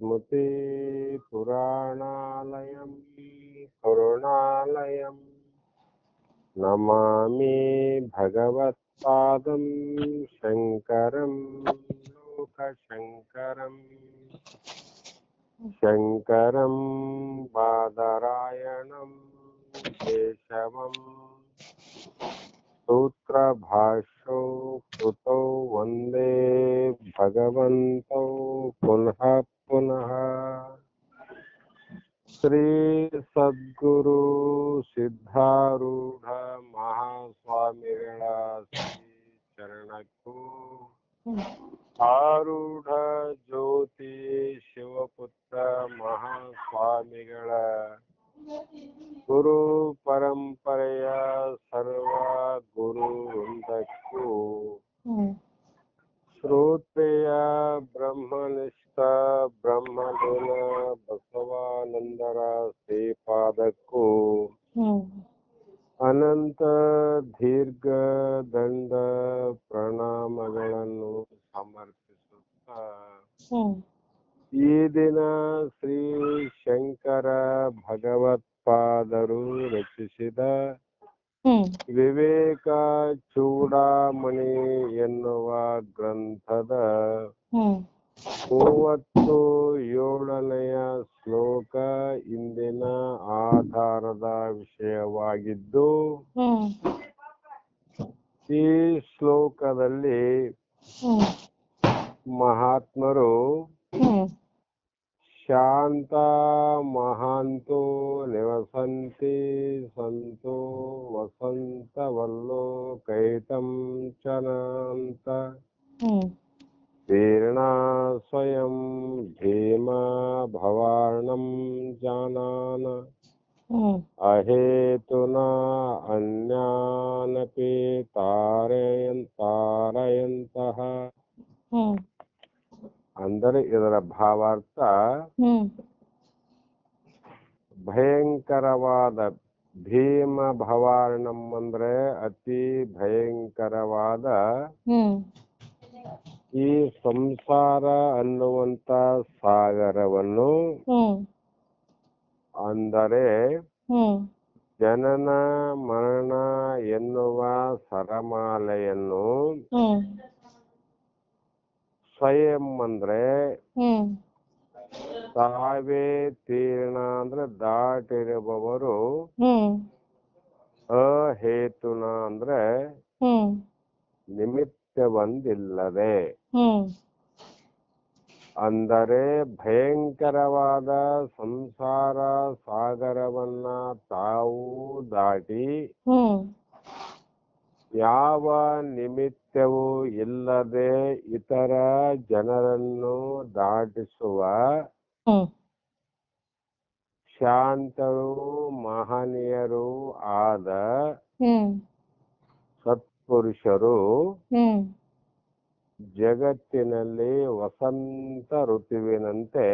स्मृतिपुराणालयं करुणालयं नमामि भगवत्पादं शङ्करं लोकशङ्करम् शङ्करं बादरायणं केशवं। सूत्रभाष्यौ कृतौ वन्दे भगवन्तौ पुनः पुनः श्री ಸದ್ಗುರು ಸಿದ್ಧಾರೂಢ ಮಹಾಸ್ವಾಮಿಗಳ ಶ್ರೀ ಚರಣಕ್ಕೂ ಆರೂಢ ಜ್ಯೋತಿ ಶಿವಪುತ್ರ ಮಹಾಸ್ವಾಮಿಗಳ ಗುರು ಪರಂಪರೆಯ ಸರ್ವ ಗುರು ವೃಂದಕ್ಕೂ ಶಾಂತ ಮಹಾಂತೋ ನಿವಸಂತಿ ಸಂತೋ ವಸಂತವಲ್ಲೋ ಕೈತಂ ಚನಾಂತ ತೀರ್ಣ ಸ್ವಯಂ ಭೀಮ ಭವಾರ್ಣಂ ಜಾನಾನ ಅಹೇತುನ ಅನ್ಯಾನಪಿ ತಾರಯನ್ ತಾರಯಂತಹ ಅಂದರೆ ಇದರ ಭಾವಾರ್ಥ ಭಯಂಕರವಾದ ಭೀಮ ಭವಾರ್ಣಂ ಅಂದ್ರೆ ಅತಿ ಭಯಂಕರವಾದ ಈ ಸಂಸಾರ ಅನ್ನುವಂತ ಸಾಗರವನ್ನು ಅಂದರೆ ಜನನ ಮರಣ ಎನ್ನುವ ಸರಮಾಲೆಯನ್ನು ಸ್ವಯಂ ಅಂದ್ರೆ ತಾವೇ ತೀರ್ಣ ಅಂದ್ರೆ ದಾಟಿರುವವರು ಅಹೇತುನ ಅಂದ್ರೆ ನಿಮಿತ್ತ ಬಂದಿಲ್ಲದೆ ಅಂದರೆ ಭಯಂಕರವಾದ ಸಂಸಾರ ಸಾಗರವನ್ನ ತಾವು ದಾಟಿ ಯಾವ ನಿಮಿತ್ತವೂ ಇಲ್ಲದೆ ಇತರ ಜನರನ್ನು ದಾಟಿಸುವ ಶಾಂತರು ಮಹನೀಯರು ಆದ ಸತ್ಪುರುಷರು ಜಗತ್ತಿನಲ್ಲಿ ವಸಂತ ಋತುವಿನಂತೆ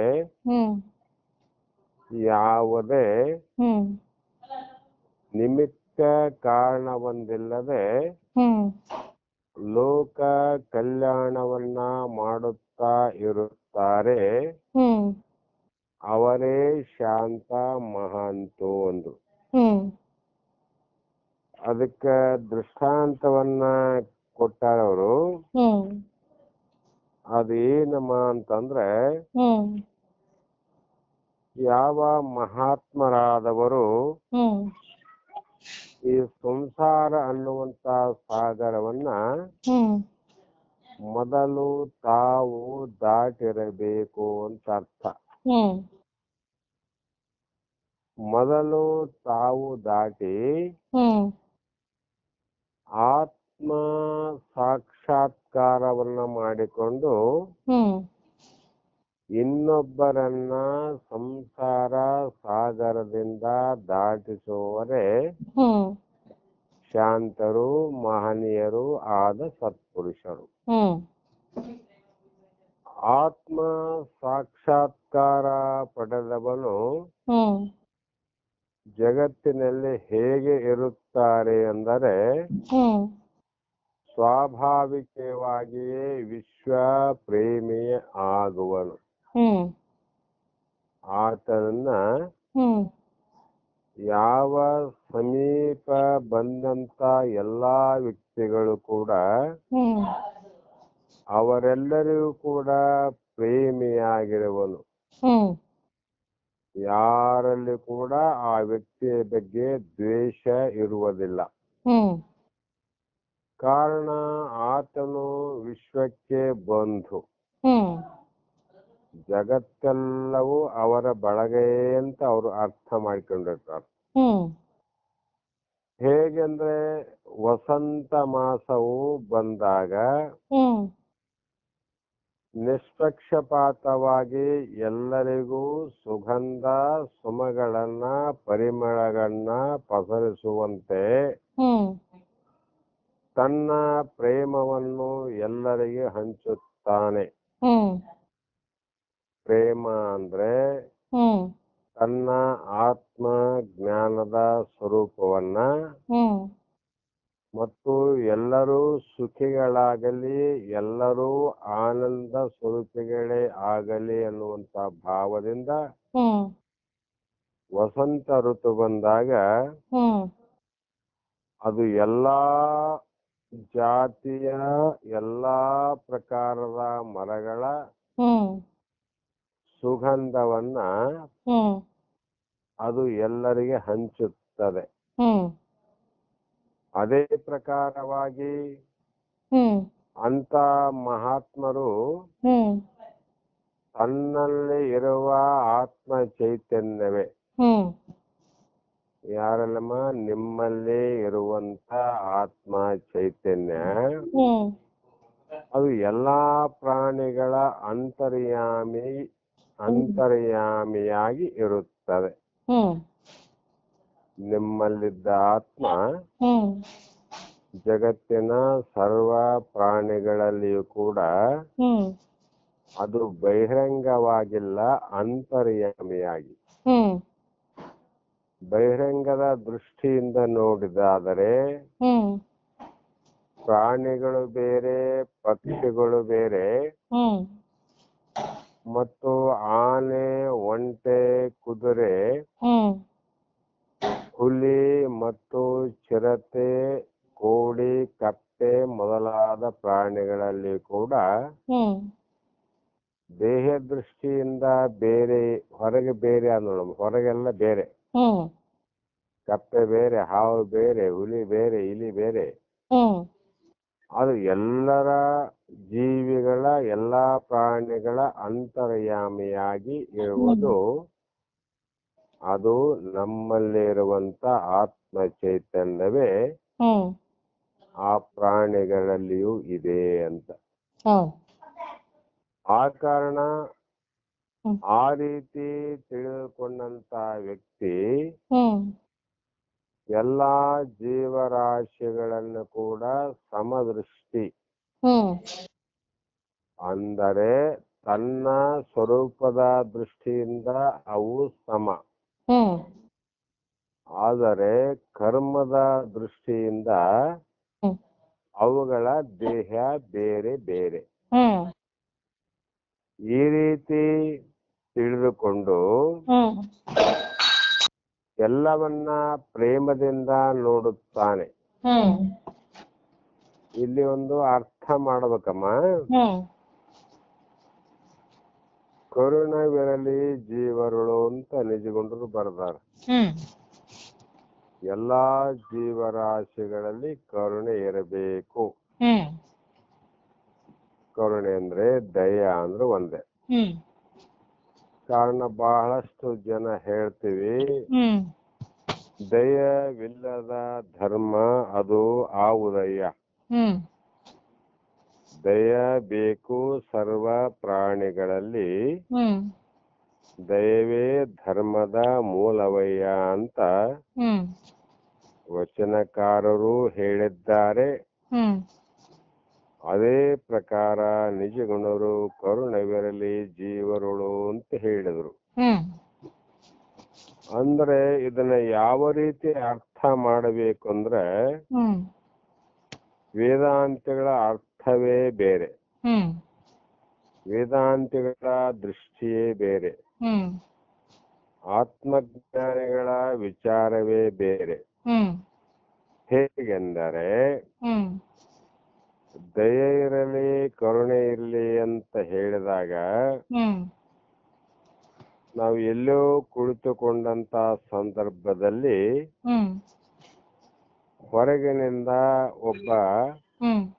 ಯಾವುದೇ ನಿಮಿತ್ತ ಕಾರಣವೊಂದಿಲ್ಲದೆ ಲೋಕ ಕಲ್ಯಾಣವನ್ನ ಮಾಡುತ್ತಾ ಇರುತ್ತಾರೆ. ಅವರೇ ಶಾಂತ ಮಹಾಂತು ಒಂದು ಅದಕ್ಕೆ ದೃಷ್ಟಾಂತವನ್ನ ಕೊಟ್ಟಾರವರು ಅದೇನಮ್ಮ ಅಂತಂದ್ರೆ ಯಾವ ಮಹಾತ್ಮರಾದವರು ಈ ಸಂಸಾರ ಅನ್ನುವಂತ ಸಾಗರವನ್ನ ಮೊದಲು ತಾವು ದಾಟಿರಬೇಕು ಅಂತ ಅರ್ಥ. ಮೊದಲು ತಾವು ದಾಟಿ ಆತ್ಮ ಸಾಕ್ಷಾತ್ಕಾರವನ್ನ ಮಾಡಿಕೊಂಡು ಇನ್ನೊಬ್ಬರನ್ನ ಸಂಸಾರ ಸಾಗರದಿಂದ ದಾಟಿಸುವವರೇ ಶಾಂತರು ಮಹನೀಯರು ಆದ ಸತ್ಪುರುಷರು. ಆತ್ಮ ಸಾಕ್ಷಾತ್ಕಾರ ಪಡೆದವನು ಜಗತ್ತಿನಲ್ಲಿ ಹೇಗೆ ಇರುತ್ತಾರೆ ಅಂದರೆ ಸ್ವಾಭಾವಿಕವಾಗಿಯೇ ವಿಶ್ವ ಪ್ರೇಮಿಯ ಆಗುವನು. ಆತನನ್ನ ಯಾವ ಸಮೀಪ ಬಂದಂತ ಎಲ್ಲಾ ವ್ಯಕ್ತಿಗಳು ಕೂಡ ಅವರೆಲ್ಲರಿಗೂ ಕೂಡ ಪ್ರೇಮಿಯಾಗಿರುವನು. ಯಾರಲ್ಲಿ ಕೂಡ ಆ ವ್ಯಕ್ತಿಯ ಬಗ್ಗೆ ದ್ವೇಷ ಇರುವುದಿಲ್ಲ. ಕಾರಣ ಆತನು ವಿಶ್ವಕ್ಕೆ ಬಂಧು ಜಗತ್ತೆಲ್ಲವೂ ಅವರ ಬಳಗೇ ಅಂತ ಅವರು ಅರ್ಥ ಮಾಡಿಕೊಂಡಿರ್ತಾರೆ. ಹೇಗೆಂದ್ರೆ ವಸಂತ ಮಾಸವು ಬಂದಾಗ ನಿಷ್ಪಕ್ಷಪಾತವಾಗಿ ಎಲ್ಲರಿಗೂ ಸುಗಂಧ ಸುಮಗಳನ್ನ ಪರಿಮಳಗಳನ್ನ ಪಸರಿಸುವಂತೆ ತನ್ನ ಪ್ರೇಮವನ್ನು ಎಲ್ಲರಿಗೆ ಹಂಚುತ್ತಾನೆ. ಪ್ರೇಮ ಅಂದ್ರೆ ತನ್ನ ಆತ್ಮ ಜ್ಞಾನದ ಸ್ವರೂಪವನ್ನ ಮತ್ತು ಎಲ್ಲರೂ ಸುಖಿಗಳಾಗಲಿ ಎಲ್ಲರೂ ಆನಂದ ಸ್ವರೂಪಿಗಳೇ ಆಗಲಿ ಅನ್ನುವಂತ ಭಾವದಿಂದ ವಸಂತ ಋತು ಬಂದಾಗ ಅದು ಎಲ್ಲಾ ಜಾತಿಯ ಎಲ್ಲಾ ಪ್ರಕಾರದ ಮರಗಳ ಸುಗಂಧವನ್ನ ಹ್ಮ್. ಅದು ಎಲ್ಲರಿಗೆ ಹಂಚುತ್ತದೆ. ಹ್ಮ್. ಅದೇ ಪ್ರಕಾರವಾಗಿ ಹ್ಮ್. ಅಂತ ಮಹಾತ್ಮರು ಹ್ಮ್. ತನ್ನಲ್ಲಿ ಇರುವ ಆತ್ಮ ಚೈತನ್ಯವೇ. ಹ್ಮ್. ಯಾರಲ್ಲಮ್ಮ? ನಿಮ್ಮಲ್ಲಿ ಇರುವಂತ ಆತ್ಮ ಚೈತನ್ಯ. ಹ್ಮ್. ಅದು ಎಲ್ಲಾ ಪ್ರಾಣಿಗಳ ಅಂತರ್ಯಾಮಿ ಅಂತರ್ಯಾಮಿಯಾಗಿ ಇರುತ್ತದೆ. ನಿಮ್ಮಲ್ಲಿದ್ದ ಆತ್ಮ ಜಗತ್ತಿನ ಸರ್ವ ಪ್ರಾಣಿಗಳಲ್ಲಿಯೂ ಕೂಡ ಅದು ಬಹಿರಂಗವಾಗಿಲ್ಲ ಅಂತರ್ಯಾಮಿಯಾಗಿ. ಬಹಿರಂಗದ ದೃಷ್ಟಿಯಿಂದ ನೋಡಿದಾದರೆ ಪ್ರಾಣಿಗಳು ಬೇರೆ ಪಕ್ಷಿಗಳು ಬೇರೆ ಮತ್ತು ಆನೆ ಒಂಟೆ ಕುದುರೆ ಹ್ಮ್. ಹುಲಿ ಮತ್ತು ಚಿರತೆ ಕೋಳಿ ಕಪ್ಪೆ ಮೊದಲಾದ ಪ್ರಾಣಿಗಳಲ್ಲಿ ಕೂಡ ಹ್ಮ್. ದೇಹ ದೃಷ್ಟಿಯಿಂದ ಬೇರೆ ಹೊರಗೆ ಬೇರೆ ಅನ್ನೋಣ ಹೊರಗೆಲ್ಲ ಬೇರೆ. ಹ್ಮ್. ಕಪ್ಪೆ ಬೇರೆ ಹಾವು ಬೇರೆ ಹುಲಿ ಬೇರೆ ಇಲಿ ಬೇರೆ. ಹ್ಮ್. ಅದು ಎಲ್ಲರ ಜೀವಿಗಳ ಎಲ್ಲಾ ಪ್ರಾಣಿಗಳ ಅಂತರ್ಯಾಮಿಯಾಗಿ ಇರುವುದು. ಅದು ನಮ್ಮಲ್ಲಿರುವಂತ ಆತ್ಮ ಚೈತನ್ಯವೇ ಆ ಪ್ರಾಣಿಗಳಲ್ಲಿಯೂ ಇದೆ ಅಂತ. ಆ ಕಾರಣ ಆ ರೀತಿ ತಿಳಿದುಕೊಂಡಂತ ವ್ಯಕ್ತಿ ಎಲ್ಲಾ ಜೀವರಾಶಿಗಳನ್ನು ಕೂಡ ಸಮದೃಷ್ಟಿ ಅಂದರೆ ತನ್ನ ಸ್ವರೂಪದ ದೃಷ್ಟಿಯಿಂದ ಅವು ಸಮ. ಆದರೆ ಕರ್ಮದ ದೃಷ್ಟಿಯಿಂದ. ಅವುಗಳ ದೇಹ ಬೇರೆ ಬೇರೆ. ಈ ರೀತಿ ತಿಳಿದುಕೊಂಡು ಎಲ್ಲವನ್ನ ಪ್ರೇಮದಿಂದ ನೋಡುತ್ತಾನೆ. ಇಲ್ಲಿ ಒಂದು ಅರ್ಥ ಮಾಡ್ಬೇಕಮ್ಮ. ಕರುಣವಿರಲಿ ಜೀವರುಳು ಅಂತ ನಿಜಗೊಂಡರು ಬರ್ದಾರ. ಹ್ಮ್. ಎಲ್ಲಾ ಜೀವರಾಶಿಗಳಲ್ಲಿ ಕರುಣೆ ಇರಬೇಕು. ಕರುಣೆ ಅಂದ್ರೆ ದಯ ಅಂದ್ರೆ ಒಂದೇ. ಕಾರಣ ಬಹಳಷ್ಟು ಜನ ಹೇಳ್ತೀವಿ ದಯವಿಲ್ಲದ ಧರ್ಮ ಅದು ಆ ಹ್ಮ್. ದಯ ಬೇಕು ಸರ್ವ ಪ್ರಾಣಿಗಳಲ್ಲಿ. ಹ್ಮ್. ದಯವೇ ಧರ್ಮದ ಮೂಲವಯ್ಯ ಅಂತ ಹ್ಮ್. ವಚನಕಾರರು ಹೇಳಿದ್ದಾರೆ. ಹ್ಮ್. ಅದೇ ಪ್ರಕಾರ ನಿಜಗುಣರು ಕರುಣವಿರಲಿ ಜೀವರುಳು ಅಂತ ಹೇಳಿದರು. ಹ್ಮ್. ಅಂದ್ರೆ ಇದನ್ನ ಯಾವ ರೀತಿ ಅರ್ಥ ಮಾಡಬೇಕು ಅಂದ್ರೆ ಹ್ಮ್. ವೇದಾಂತಗಳ ಅರ್ಥವೇ ಬೇರೆ. ವೇದಾಂತಗಳ ದೃಷ್ಟಿಯೇ ಬೇರೆ. ಆತ್ಮಜ್ಞಾನಿಗಳ ವಿಚಾರವೇ ಬೇರೆ. ಹೇಗೆಂದರೆ ದಯೆ ಇರಲಿ ಕರುಣೆ ಇರಲಿ ಅಂತ ಹೇಳಿದಾಗ ನಾವು ಎಲ್ಲೋ ಕುಳಿತುಕೊಂಡಂತ ಸಂದರ್ಭದಲ್ಲಿ ಹೊರಗಿನಿಂದ ಒಬ್ಬ ಹ್ಮ್.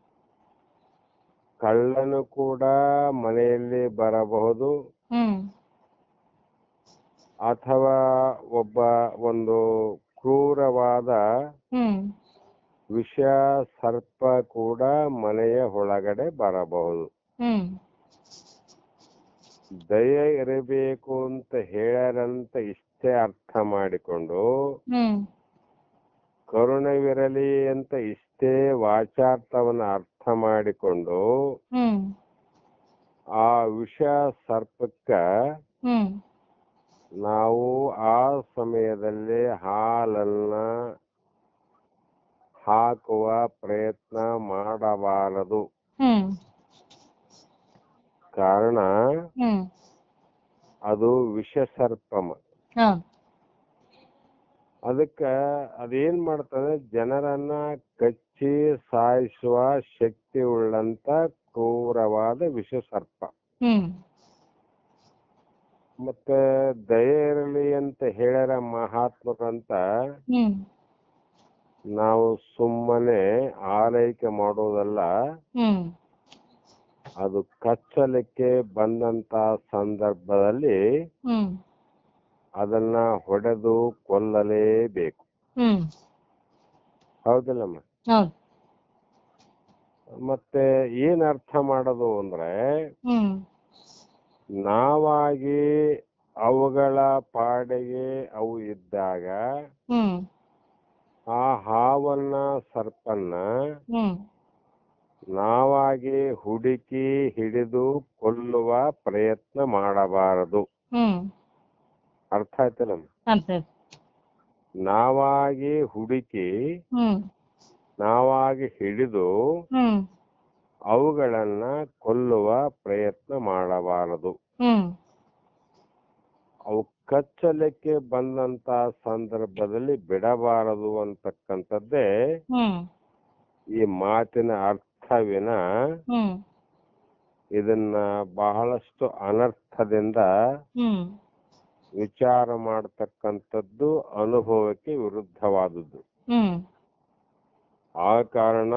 ಕಳ್ಳನು ಕೂಡ ಮನೆಯಲ್ಲಿ ಬರಬಹುದು. ಹ್ಮ್. ಅಥವಾ ಒಬ್ಬ ಒಂದು ಕ್ರೂರವಾದ ಹ್ಮ್. ವಿಷ ಸರ್ಪ ಕೂಡ ಮನೆಯ ಒಳಗಡೆ ಬರಬಹುದು. ದಯ ದಯೆ ಇರಬೇಕು ಅಂತ ಹೇಳ್ಯಾರಂತ ಇಷ್ಟೇ ಅರ್ಥ ಮಾಡಿಕೊಂಡು ಹ್ಮ್. ಕರುಣವಿರಲಿ ಅಂತ ಇಷ್ಟೇ ವಾಚಾರ್ಥವನ್ನ ಅರ್ಥ ಮಾಡಿಕೊಂಡು ಆ ವಿಷ ಸರ್ಪಕ್ಕ ನಾವು ಆ ಸಮಯದಲ್ಲಿ ಹಾಲನ್ನ ಹಾಕುವ ಪ್ರಯತ್ನ ಮಾಡಬಾರದು. ಕಾರಣ ಅದು ವಿಷ ಸರ್ಪಮ. ಅದಕ್ಕ ಅದೇನ್ ಮಾಡ್ತದೆ? ಜನರನ್ನ ಕಚ್ಚಿ ಸಾಯಿಸುವ ಶಕ್ತಿ ಉಳ್ಳಂತ ಕ್ರೂರವಾದ ವಿಷ ಸರ್ಪ ಮತ್ತೆ ದಯೆ ಇರಲಿ ಅಂತ ಹೇಳ್ಯಾರ ಮಹಾತ್ಮರಂತ ನಾವು ಸುಮ್ಮನೆ ಆರೈಕೆ ಮಾಡೋದಲ್ಲ. ಅದು ಕಚ್ಚಲಿಕ್ಕೆ ಬಂದಂತ ಸಂದರ್ಭದಲ್ಲಿ ಅದನ್ನ ಹೊಡೆದು ಕೊಲ್ಲಲೇಬೇಕು. ಹ್ಮ್. ಹೌದಿಲ್ಲಮ್ಮ? ಹೌದು. ಮತ್ತೆ ಏನ್ ಅರ್ಥ ಮಾಡೋದು ಅಂದ್ರೆ ಹ್ಮ್. ನಾವಾಗಿ ಅವುಗಳ ಪಾಡಿಗೆ ಅವು ಇದ್ದಾಗ ಹ್ಮ್. ಆ ಹಾವನ್ನ ಸರ್ಪನ್ನ ಹ್ಮ್. ನಾವಾಗಿ ಹುಡುಕಿ ಹಿಡಿದು ಕೊಲ್ಲುವ ಪ್ರಯತ್ನ ಮಾಡಬಾರದು. ಹ್ಮ್. ಅರ್ಥ ಆಯ್ತಲ್ಲ. ನಾವಾಗಿ ಹುಡುಕಿ ನಾವಾಗಿ ಹಿಡಿದು ಅವುಗಳನ್ನ ಕೊಲ್ಲುವ ಪ್ರಯತ್ನ ಮಾಡಬಾರದು. ಅವು ಕಚ್ಚಲಿಕ್ಕೆ ಬಂದಂತ ಸಂದರ್ಭದಲ್ಲಿ ಬಿಡಬಾರದು ಅಂತಕ್ಕಂಥದ್ದೇ ಈ ಮಾತಿನ ಅರ್ಥವಿನ ಇದನ್ನ ಬಹಳಷ್ಟು ಅನರ್ಥದಿಂದ ವಿಚಾರ ಮಾಡತಕ್ಕಂಥದ್ದು ಅನುಭವಕ್ಕೆ ವಿರುದ್ಧವಾದದ್ದು. ಆ ಕಾರಣ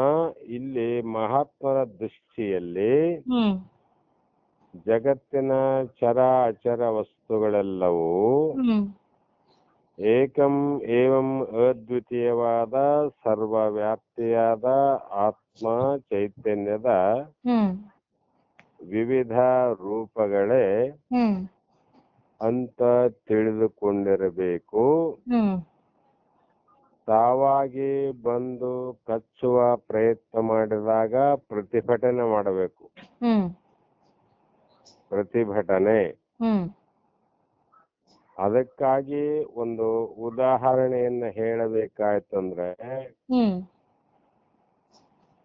ಇಲ್ಲಿ ಮಹಾತ್ಮರ ದೃಷ್ಟಿಯಲ್ಲಿ ಜಗತ್ತಿನ ಚರ ಅಚರ ವಸ್ತುಗಳೆಲ್ಲವೂ ಏಕಂ ಏವಂ ಅದ್ವಿತೀಯವಾದ ಸರ್ವವ್ಯಾಪ್ತಿಯಾದ ಆತ್ಮ ಚೈತನ್ಯದ ವಿವಿಧ ರೂಪಗಳೇ ಅಂತ ತಿಳಿದುಕೊಂಡಿರಬೇಕು. ತಾವಾಗಿ ಬಂದು ಕಚ್ಚುವ ಪ್ರಯತ್ನ ಮಾಡಿದಾಗ ಪ್ರತಿಭಟನೆ ಮಾಡಬೇಕು. ಪ್ರತಿಭಟನೆ. ಅದಕ್ಕಾಗಿ ಒಂದು ಉದಾಹರಣೆಯನ್ನ ಹೇಳಬೇಕಾಯ್ತಂದ್ರೆ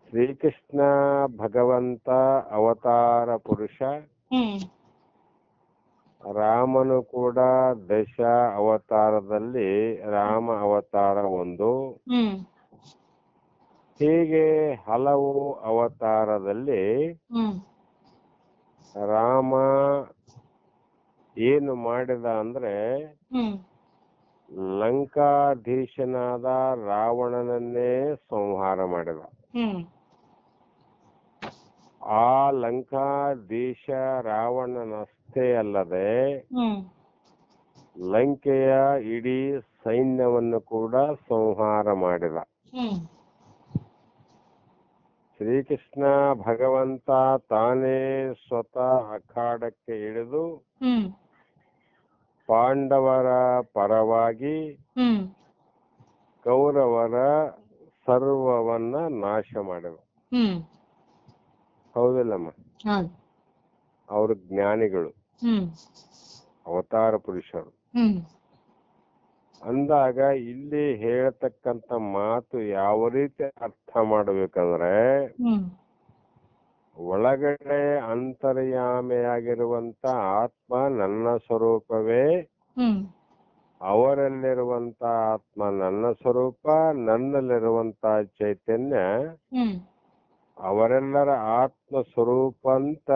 ಶ್ರೀಕೃಷ್ಣ ಭಗವಂತ ಅವತಾರ ಪುರುಷ ರಾಮನು ಕೂಡ ದಶ ಅವತಾರದಲ್ಲಿ ರಾಮ ಅವತಾರ ಒಂದು. ಹೀಗೆ ಹಲವು ಅವತಾರದಲ್ಲಿ ರಾಮ ಏನು ಮಾಡಿದ ಅಂದ್ರೆ ಲಂಕಾಧೀಶನಾದ ರಾವಣನನ್ನೇ ಸಂಹಾರ ಮಾಡಿದ. ಆ ದೇಶ ರಾವಣನಷ್ಟೇ ಅಲ್ಲದೆ ಲಂಕೆಯ ಇಡೀ ಸೈನ್ಯವನ್ನು ಕೂಡ ಸಂಹಾರ ಮಾಡಿದ. ಶ್ರೀಕೃಷ್ಣ ಭಗವಂತ ತಾನೇ ಸ್ವತಃ ಅಖಾಡಕ್ಕೆ ಇಳಿದು ಪಾಂಡವರ ಪರವಾಗಿ ಕೌರವರ ಸರ್ವವನ್ನ ನಾಶ ಮಾಡಿದ. ಹ್ಮ್. ಹೌದಿಲ್ಲಮ್ಮ? ಅವ್ರ ಜ್ಞಾನಿಗಳು ಅವತಾರ ಪುರುಷರು. ಅಂದಾಗ ಇಲ್ಲಿ ಹೇಳತಕ್ಕಂತ ಮಾತು ಯಾವ ರೀತಿ ಅರ್ಥ ಮಾಡಬೇಕಂದ್ರೆ ಒಳಗಡೆ ಅಂತರ್ಯಾಮೆಯಾಗಿರುವಂತ ಆತ್ಮ ನನ್ನ ಸ್ವರೂಪವೇ ಅವರಲ್ಲಿರುವಂತ ಆತ್ಮ ನನ್ನ ಸ್ವರೂಪ ನನ್ನಲ್ಲಿರುವಂತ ಚೈತನ್ಯ ಅವರೆಲ್ಲರ ಆತ್ಮ ಸ್ವರೂಪ ಅಂತ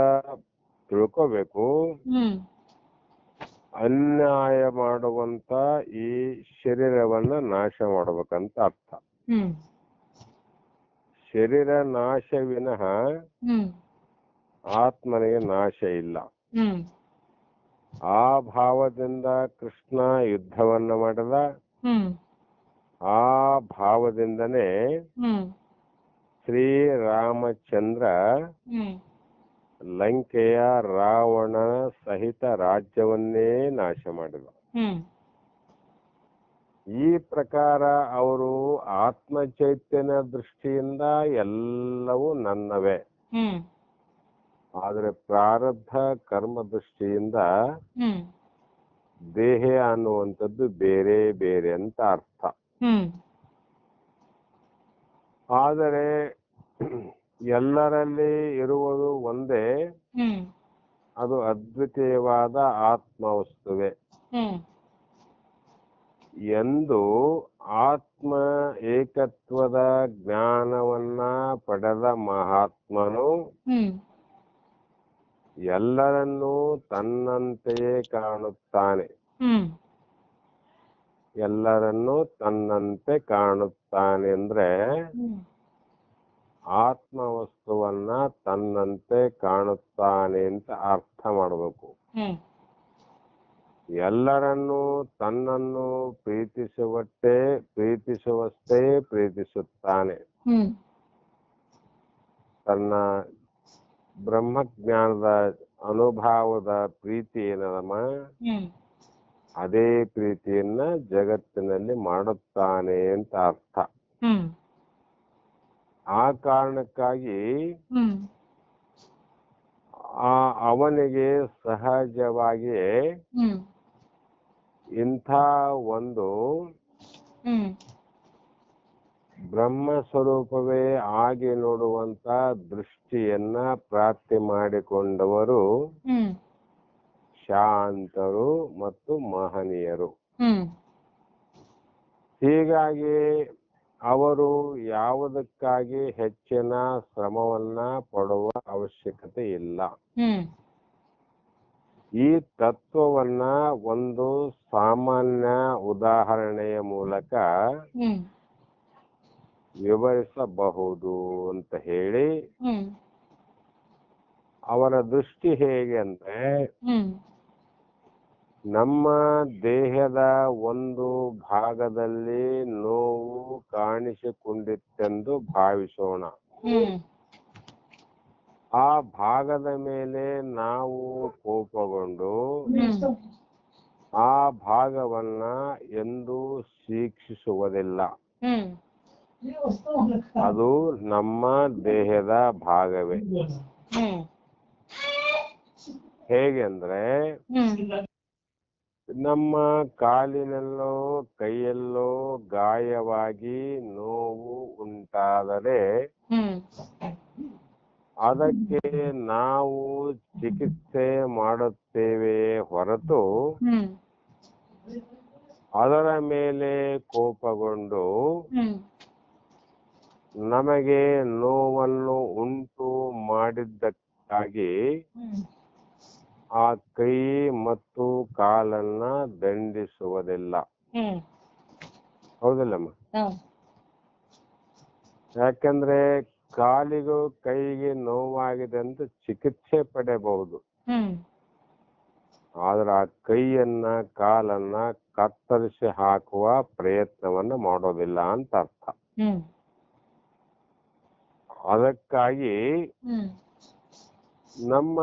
ತಿಳ್ಕೋಬೇಕು ಅನ್ಯಾಯ ಮಾಡುವಂತ ಈ ಶರೀರವನ್ನ ನಾಶ ಮಾಡಬೇಕಂತ ಅರ್ಥ. ಶರೀರ ನಾಶ ವಿನಃ ಹ್ಮ್. ಆತ್ಮನಿಗೆ ನಾಶ ಇಲ್ಲ. ಹ್ಮ್. ಆ ಭಾವದಿಂದ ಕೃಷ್ಣ ಯುದ್ಧವನ್ನ ಮಾಡಿದ. ಹ್ಮ್. ಆ ಭಾವದಿಂದನೇ ಶ್ರೀರಾಮಚಂದ್ರ ಹ್ಮ್. ಲಂಕೆಯ ರಾವಣ ಸಹಿತ ರಾಜ್ಯವನ್ನೇ ನಾಶ ಮಾಡಿದ. ಈ ಪ್ರಕಾರ ಅವರು ಆತ್ಮ ಚೈತನ್ಯ ದೃಷ್ಟಿಯಿಂದ ಎಲ್ಲವೂ ನನ್ನವೇ. ಆದ್ರೆ ಪ್ರಾರಬ್ಧ ಕರ್ಮ ದೃಷ್ಟಿಯಿಂದ ದೇಹ ಅನ್ನುವಂಥದ್ದು ಬೇರೆ ಬೇರೆ ಅಂತ ಅರ್ಥ. ಆದರೆ ಎಲ್ಲರಲ್ಲಿ ಇರುವುದು ಒಂದೇ. ಅದು ಅದ್ವಿತೀಯವಾದ ಆತ್ಮ ವಸ್ತುವೆ ಎಂದು ಆತ್ಮ ಏಕತ್ವದ ಜ್ಞಾನವನ್ನ ಪಡೆದ ಮಹಾತ್ಮನು ಎಲ್ಲರನ್ನೂ ತನ್ನಂತೆಯೇ ಕಾಣುತ್ತಾನೆ. ಎಲ್ಲರನ್ನೂ ತನ್ನಂತೆ ಕಾಣುತ್ತಾನೆ ಅಂದ್ರೆ ಹ್ಮ್ ಆತ್ಮ ವಸ್ತುವನ್ನ ತನ್ನಂತೆ ಕಾಣುತ್ತಾನೆ ಅಂತ ಅರ್ಥ ಮಾಡಬೇಕು. ಎಲ್ಲರನ್ನೂ ತನ್ನನ್ನು ಪ್ರೀತಿಸುವಷ್ಟೇ ಪ್ರೀತಿಸುವಷ್ಟೇ ಪ್ರೀತಿಸುತ್ತಾನೆ. ತನ್ನ ಬ್ರಹ್ಮಜ್ಞಾನದ ಅನುಭವದ ಪ್ರೀತಿ ಏನದಮ್ಮ? ಅದೇ ಪ್ರೀತಿಯನ್ನ ಜಗತ್ತಿನಲ್ಲಿ ಮಾಡುತ್ತಾನೆ ಅಂತ ಅರ್ಥ. ಆ ಕಾರಣಕ್ಕಾಗಿ ಆ ಅವನಿಗೆ ಸಹಜವಾಗಿ ಇಂಥ ಒಂದು ಹ್ಮ್. ಬ್ರಹ್ಮ ಸ್ವರೂಪವೇ ಆಗಿ ನೋಡುವಂತ ದೃಷ್ಟಿಯನ್ನ ಪ್ರಾಪ್ತಿ ಮಾಡಿಕೊಂಡವರು ಶಾಂತರು ಮತ್ತು ಮಹನೀಯರು. ಹೀಗಾಗಿ ಅವರು ಯಾವುದಕ್ಕಾಗಿ ಹೆಚ್ಚಿನ ಶ್ರಮವನ್ನ ಪಡುವ ಅವಶ್ಯಕತೆ ಇಲ್ಲ. ಈ ತತ್ವವನ್ನ ಒಂದು ಸಾಮಾನ್ಯ ಉದಾಹರಣೆಯ ಮೂಲಕ ವಿವರಿಸಬಹುದು ಅಂತ ಹೇಳಿ ಅವರ ದೃಷ್ಟಿ ಹೇಗೆ ಅಂದ್ರೆ ನಮ್ಮ ದೇಹದ ಒಂದು ಭಾಗದಲ್ಲಿ ನೋವು ಕಾಣಿಸಿಕೊಂಡಿತ್ತೆಂದು ಭಾವಿಸೋಣ. ಆ ಭಾಗದ ಮೇಲೆ ನಾವು ಕೋಪಗೊಂಡು ಆ ಭಾಗವನ್ನ ಎಂದು ಶೀಕ್ಷಿಸುವುದಿಲ್ಲ. ಅದು ನಮ್ಮ ದೇಹದ ಭಾಗವೇ. ಹೇಗೆಂದ್ರೆ ನಮ್ಮ ಕಾಲಿನಲ್ಲೋ ಕೈಯಲ್ಲೋ ಗಾಯವಾಗಿ ನೋವು ಉಂಟಾದರೆ ಅದಕ್ಕೆ ನಾವು ಚಿಕಿತ್ಸೆ ಮಾಡುತ್ತೇವೆ ಹೊರತು ಅದರ ಮೇಲೆ ಕೋಪಗೊಂಡು ನಮಗೆ ನೋವನ್ನು ಉಂಟು ಮಾಡಿದ್ದಕ್ಕಾಗಿ ಆ ಕೈ ಮತ್ತು ಕಾಲನ್ನ ದಂಡಿಸುವುದಿಲ್ಲ. ಹೌದಿಲ್ಲಮ್ಮ? ಹೌದು ಯಾಕಂದ್ರೆ ಕಾಲಿಗೂ ಕೈಗೆ ನೋವಾಗಿದೆ ಅಂತ ಚಿಕಿತ್ಸೆ ಪಡೆಯಬಹುದು. ಆದ್ರೆ ಆ ಕೈಯನ್ನ ಕಾಲನ್ನ ಕತ್ತರಿಸಿ ಹಾಕುವ ಪ್ರಯತ್ನವನ್ನ ಮಾಡೋದಿಲ್ಲ ಅಂತ ಅರ್ಥ. ಅದಕ್ಕಾಗಿ ನಮ್ಮ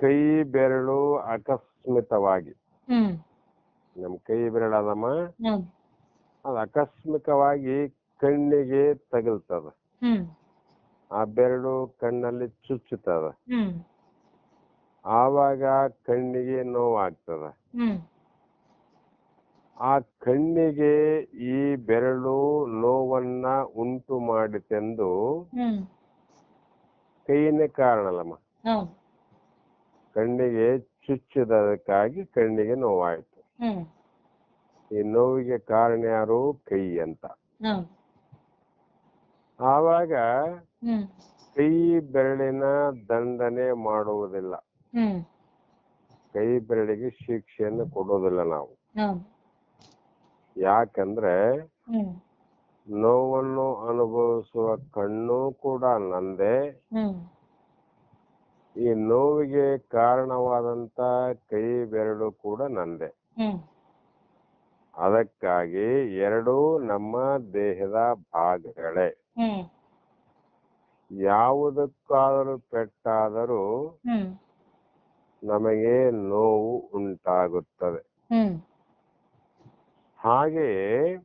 ಕೈ ಬೆರಳು ಅಕಸ್ಮಿತವಾಗಿ ನಮ್ ನಮ್ಮ ಕೈ ಬೆರಳದಮ್ಮ ಅದ ಅದು ಆಕಸ್ಮಿಕವಾಗಿ ಕಣ್ಣಿಗೆ ತಗಲ್ತದ. ಆ ಬೆರಳು ಕಣ್ಣಲ್ಲಿ ಚುಚ್ಚುತ್ತದ ಆವಾಗ ಕಣ್ಣಿಗೆ ನೋವಾಗ್ತದ. ಆ ಕಣ್ಣಿಗೆ ಈ ಬೆರಳು ನೋವನ್ನ ಉಂಟು ಮಾಡಿತೆಂದು ಕೈಯನ್ನೇ ಕಾರಣ ಅಲ್ಲಮ್ಮ ಹೌದು ಕಣ್ಣಿಗೆ ಚುಚ್ಚಿದಕ್ಕಾಗಿ ಕಣ್ಣಿಗೆ ನೋವಾಯ್ತು. ಈ ನೋವಿಗೆ ಕಾರಣ ಯಾರು? ಕೈ ಅಂತ. ಆವಾಗ ಕೈ ಬೆರಳಿನ ದಂಡನೆ ಮಾಡುವುದಿಲ್ಲ. ಹ್ಮ್. ಕೈ ಬೆರಳಿಗೆ ಶಿಕ್ಷೆಯನ್ನು ಕೊಡೋದಿಲ್ಲ ನಾವು. ಯಾಕಂದ್ರೆ ನೋವನ್ನು ಅನುಭವಿಸುವ ಕಣ್ಣು ಕೂಡ ನಂದೇ. ಈ ನೋವಿಗೆ ಕಾರಣವಾದಂತ ಕೈ ಬೆರಳು ಕೂಡ ನಂದೆ. ಅದಕ್ಕಾಗಿ ಎರಡೂ ನಮ್ಮ ದೇಹದ ಭಾಗಗಳೇ. ಹ್ಮ್. ಯಾವುದಕ್ಕಾದರೂ ಪೆಟ್ಟಾದರೂ ನಮಗೆ ನೋವು ಉಂಟಾಗುತ್ತದೆ. ಹಾಗೆಯೇ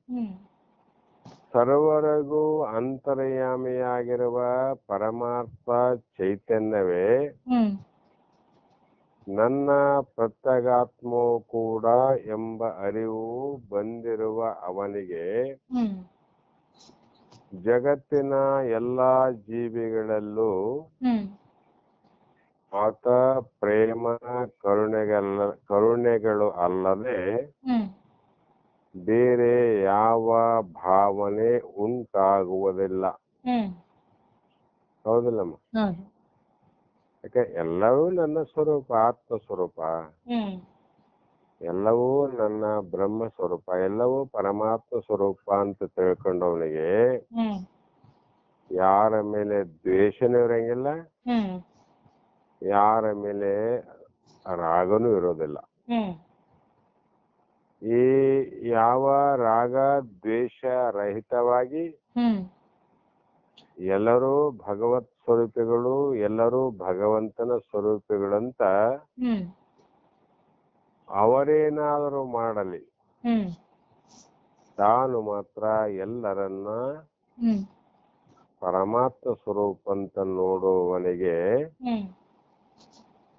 ಸರ್ವರಿಗೂ ಅಂತರ್ಯಾಮಿಯಾಗಿರುವ ಪರಮಾರ್ಥ ಚೈತನ್ಯವೇ ನನ್ನ ಪ್ರತ್ಯಗಾತ್ಮವು ಕೂಡ ಎಂಬ ಅರಿವು ಬಂದಿರುವ ಅವನಿಗೆ ಜಗತ್ತಿನ ಎಲ್ಲಾ ಜೀವಿಗಳಲ್ಲೂ ಆತ ಪ್ರೇಮ ಕರುಣೆಗಳ ಕರುಣೆಗಳು ಅಲ್ಲದೆ ಬೇರೆ ಯಾವ ಭಾವನೆ ಉಂಟಾಗುವುದಿಲ್ಲ. ಹೌದಿಲ್ಲಮ್ಮ? ಹೌದು ಯಾಕೆ ಎಲ್ಲವೂ ನನ್ನ ಸ್ವರೂಪ ಆತ್ಮ ಸ್ವರೂಪ ಎಲ್ಲವೂ ನನ್ನ ಬ್ರಹ್ಮ ಸ್ವರೂಪ ಎಲ್ಲವೂ ಪರಮಾತ್ಮ ಸ್ವರೂಪ ಅಂತ ತಿಳ್ಕೊಂಡವನಿಗೆ ಯಾರ ಮೇಲೆ ದ್ವೇಷನೂ ಇರಂಗಿಲ್ಲ. ಯಾರ ಮೇಲೆ ರಾಗನೂ ಇರೋದಿಲ್ಲ. ಈ ಯಾವ ರಾಗ ದ್ವೇಷ ರಹಿತವಾಗಿ ಎಲ್ಲರೂ ಭಗವತ್ ಸ್ವರೂಪಿಗಳು ಎಲ್ಲರೂ ಭಗವಂತನ ಸ್ವರೂಪಿಗಳಂತ ಅವರೇನಾದರೂ ಮಾಡಲಿ. ತಾನು ಮಾತ್ರ ಎಲ್ಲರನ್ನ ಪರಮಾತ್ಮ ಸ್ವರೂಪ ಅಂತ ನೋಡುವವನಿಗೆ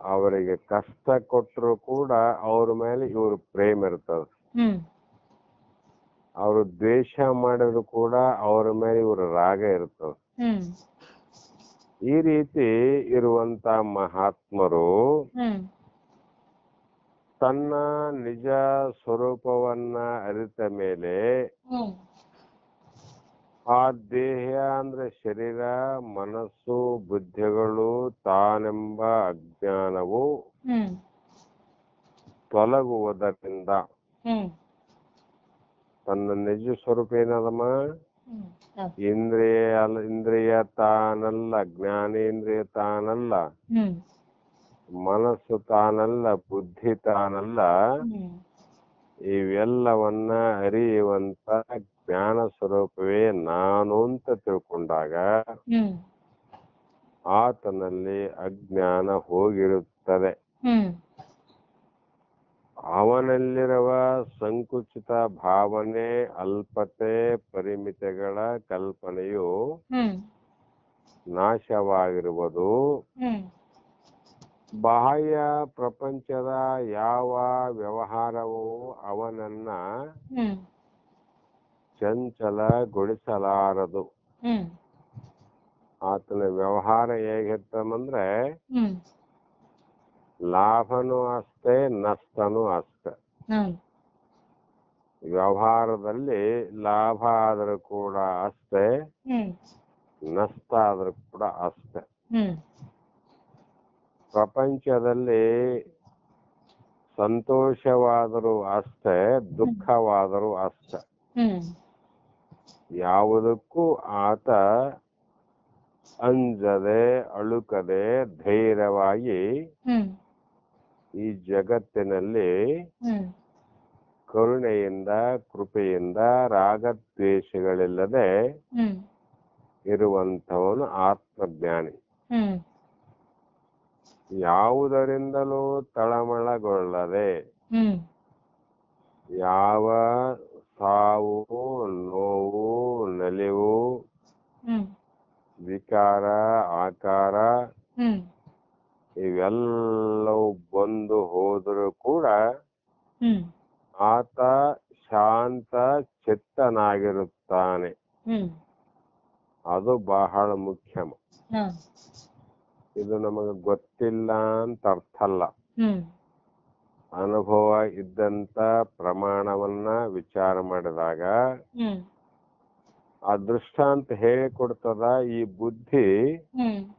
ಅವರಿಗೆ ಕಷ್ಟ ಕೊಟ್ಟರು ಕೂಡ ಅವ್ರ ಮೇಲೆ ಇವ್ರ ಪ್ರೇಮ ಇರ್ತದೆ ಅವರು ದ್ವೇಷ ಮಾಡಿದ್ರು ಕೂಡ ಅವರ ಮೇಲೆ ಇವ್ರ ರಾಗ ಇರ್ತದೆ. ಈ ರೀತಿ ಇರುವಂತ ಮಹಾತ್ಮರು ತನ್ನ ನಿಜ ಸ್ವರೂಪವನ್ನ ಅರಿತ ಮೇಲೆ ಆ ದೇಹ ಅಂದ್ರೆ ಶರೀರ ಮನಸ್ಸು ಬುದ್ಧಿಗಳು ತಾನೆಂಬ ಅಜ್ಞಾನವು ತೊಲಗುವುದರಿಂದ ತನ್ನ ನಿಜ ಸ್ವರೂಪ ಏನದಮ್ಮ? ಇಂದ್ರಿಯ ಅಲ್ಲ ಇಂದ್ರಿಯ ತಾನಲ್ಲ ಜ್ಞಾನೇಂದ್ರಿಯ ತಾನಲ್ಲ ಮನಸ್ಸು ತಾನಲ್ಲ ಬುದ್ಧಿ ತಾನಲ್ಲ ಇವೆಲ್ಲವನ್ನ ಅರಿಯುವಂತ ಜ್ಞಾನ ಸ್ವರೂಪವೇ ನಾನು ಅಂತ ತಿಳ್ಕೊಂಡಾಗ ಆತನಲ್ಲಿ ಅಜ್ಞಾನ ಹೋಗಿರುತ್ತದೆ. ಅವನಲ್ಲಿರುವ ಸಂಕುಚಿತ ಭಾವನೆ ಅಲ್ಪತೆ ಪರಿಮಿತಿಗಳ ಕಲ್ಪನೆಯು ನಾಶವಾಗಿರುವುದು. ಬಾಹ್ಯ ಪ್ರಪಂಚದ ಯಾವ ವ್ಯವಹಾರವೂ ಅವನನ್ನ ಚಂಚಲಗೊಳಿಸಲಾರದು. ಆತನ ವ್ಯವಹಾರ ಹೇಗಿರ್ತಂದ್ರೆ ಲಾಭನೂ ಅಷ್ಟೇ. ನಷ್ಟನೂ ಅಷ್ಟೇ. ವ್ಯವಹಾರದಲ್ಲಿ ಲಾಭ ಆದ್ರೂ ಕೂಡ ಅಷ್ಟೇ ನಷ್ಟ ಆದರೂ ಕೂಡ ಅಷ್ಟೇ. ಪ್ರಪಂಚದಲ್ಲಿ ಸಂತೋಷವಾದರೂ ಅಷ್ಟೇ ದುಃಖವಾದರೂ ಅಷ್ಟೇ. ಯಾವುದಕ್ಕೂ ಆತ ಅಂಜದೆ ಅಳುಕದೆ ಧೈರ್ಯವಾಗಿ ಈ ಜಗತ್ತಿನಲ್ಲಿ ಹ್ಮ್. ಕರುಣೆಯಿಂದ ಕೃಪೆಯಿಂದ ರಾಗದ್ವೇಷಗಳಿಲ್ಲದೆ ಹ್ಮ್. ಇರುವಂತವನು ಆತ್ಮಜ್ಞಾನಿ. ಹ್ಮ್. ಯಾವುದರಿಂದಲೂ ತಳಮಳಗೊಳ್ಳದೆ ಹ್ಮ್. ಯಾವ ಸಾವು ನೋವು ನಲಿವು ಹ್ಮ್. ವಿಕಾರ ಆಕಾರ ಹ್ಮ್. ಇವೆಲ್ಲವೂ ಬಂದು ಹೋದರೂ ಕೂಡ ಹ್ಮ್. ಆತ ಶಾಂತ ಚಿತ್ತನಾಗಿರುತ್ತಾನೆ. ಹ್ಮ್. ಅದು ಬಹಳ ಮುಖ್ಯ ಇದು ನಮಗೆ ಗೊತ್ತಿಲ್ಲ ಅಂತ ಅರ್ಥ ಅಲ್ಲ. ಹ್ಮ್. ಅನುಭವ ಇದ್ದಂತ ಪ್ರಮಾಣವನ್ನ ವಿಚಾರ ಮಾಡಿದಾಗ ಹ್ಮ್. ಆ ದೃಷ್ಟಾಂತ ಹೇಳಿಕೊಡ್ತದ ಈ ಬುದ್ಧಿ ಹ್ಮ್.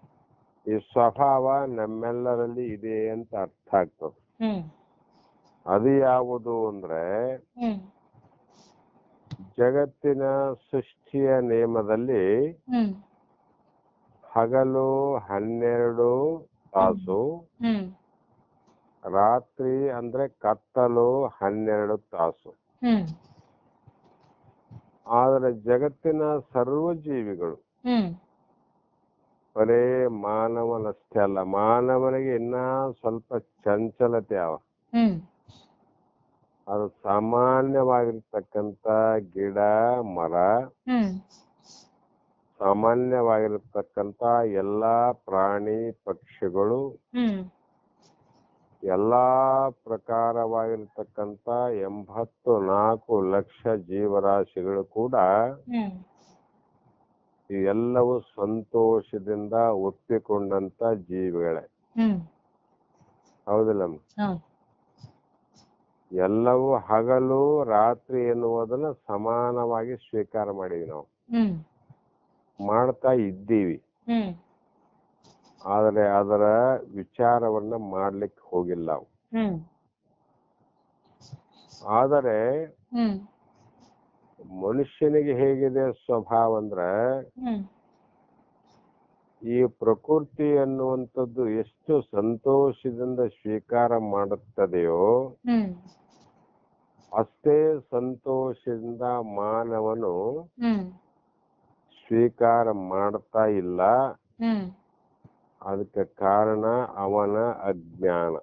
ಈ ಸ್ವಭಾವ ನಮ್ಮೆಲ್ಲರಲ್ಲಿ ಇದೆ ಅಂತ ಅರ್ಥ ಆಗ್ತದೆ. ಅದು ಯಾವುದು ಅಂದ್ರೆ ಜಗತ್ತಿನ ಸೃಷ್ಟಿಯ ನಿಯಮದಲ್ಲಿ ಹಗಲು ಹನ್ನೆರಡು ತಾಸು ರಾತ್ರಿ ಅಂದ್ರೆ ಕತ್ತಲು ಹನ್ನೆರಡು ತಾಸು. ಆದ್ರೆ ಜಗತ್ತಿನ ಸರ್ವ ಜೀವಿಗಳು ಹ್ಮ್. ಬರೇ ಮಾನವನಷ್ಟೇ ಅಲ್ಲ. ಮಾನವನಿಗೆ ಇನ್ನ ಸ್ವಲ್ಪ ಚಂಚಲತೆ ಅವ. ಅದು ಸಾಮಾನ್ಯವಾಗಿರ್ತಕ್ಕಂತ ಗಿಡ ಮರ ಸಾಮಾನ್ಯವಾಗಿರ್ತಕ್ಕಂತ ಎಲ್ಲಾ ಪ್ರಾಣಿ ಪಕ್ಷಿಗಳು ಎಲ್ಲಾ ಪ್ರಕಾರವಾಗಿರ್ತಕ್ಕಂತ ಎಂಬತ್ತು ನಾಲ್ಕು ಲಕ್ಷ ಜೀವರಾಶಿಗಳು ಕೂಡ ಇವೆಲ್ಲವೂ ಸಂತೋಷದಿಂದ ಒಪ್ಪಿಕೊಂಡಂತ ಜೀವಿಗಳೇ. ಹೌದಿಲ್ಲ ಎಲ್ಲವೂ ಹಗಲು ರಾತ್ರಿ ಎನ್ನುವುದನ್ನ ಸಮಾನವಾಗಿ ಸ್ವೀಕಾರ ಮಾಡಿವಿ ನಾವು. ಮಾಡ್ತಾ ಇದ್ದೀವಿ. ಆದರೆ ಅದರ ವಿಚಾರವನ್ನ ಮಾಡ್ಲಿಕ್ಕೆ ಹೋಗಿಲ್ಲ ನಾವು ಹ್ಮ್. ಆದರೆ ಮನುಷ್ಯನಿಗೆ ಹೇಗಿದೆ ಸ್ವಭಾವ ಅಂದ್ರ ಈ ಪ್ರಕೃತಿ ಅನ್ನುವಂಥದ್ದು ಎಷ್ಟು ಸಂತೋಷದಿಂದ ಸ್ವೀಕಾರ ಮಾಡುತ್ತದೆಯೋ ಅಷ್ಟೇ ಸಂತೋಷದಿಂದ ಮಾನವನು ಸ್ವೀಕಾರ ಮಾಡ್ತಾ ಇಲ್ಲ. ಅದಕ್ಕೆ ಕಾರಣ ಅವನ ಅಜ್ಞಾನ.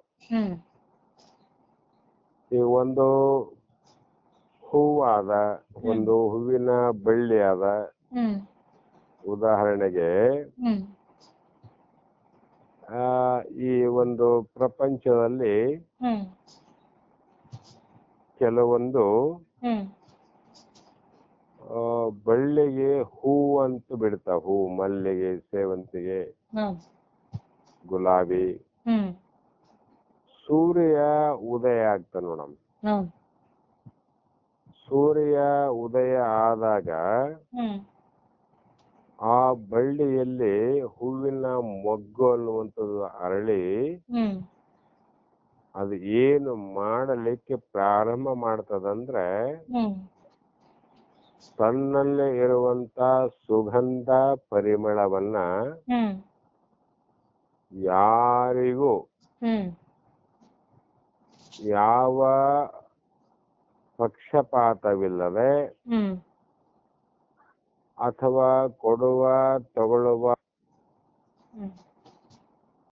ಈ ಒಂದು ಹೂವಾದ ಒಂದು ಹೂವಿನ ಬಳ್ಳಿ ಅದ ಉದಾಹರಣೆಗೆ ಆ ಈ ಒಂದು ಪ್ರಪಂಚದಲ್ಲಿ ಕೆಲವೊಂದು ಬಳ್ಳಿಗೆ ಹೂ ಅಂತ ಬಿಡ್ತಾವ. ಹೂ ಮಲ್ಲಿಗೆ ಸೇವಂತಿಗೆ ಗುಲಾಬಿ. ಸೂರ್ಯ ಉದಯ ಆಗ್ತಾನ ನೋಡಮ್ ಹೌದು ಸೂರ್ಯ ಉದಯ ಆದಾಗ ಹ್ಮ್. ಆ ಬಳ್ಳಿಯಲ್ಲಿ ಹೂವಿನ ಮೊಗ್ಗು ಅನ್ನುವಂಥದ್ದು ಅರಳಿ ಹ್ಮ್. ಅದು ಏನು ಮಾಡಲಿಕ್ಕೆ ಪ್ರಾರಂಭ ಮಾಡ್ತದಂದ್ರೆ ಹ್ಮ್. ತನ್ನಲ್ಲೇ ಇರುವಂತ ಸುಗಂಧ ಪರಿಮಳವನ್ನ ಹ್ಮ್. ಯಾರಿಗೂ ಹ್ಮ್. ಯಾವ ಪಕ್ಷಪಾತವಿಲ್ಲದೆ ಅಥವಾ ಕೊಡುವ ತಗೊಳ್ಳುವ?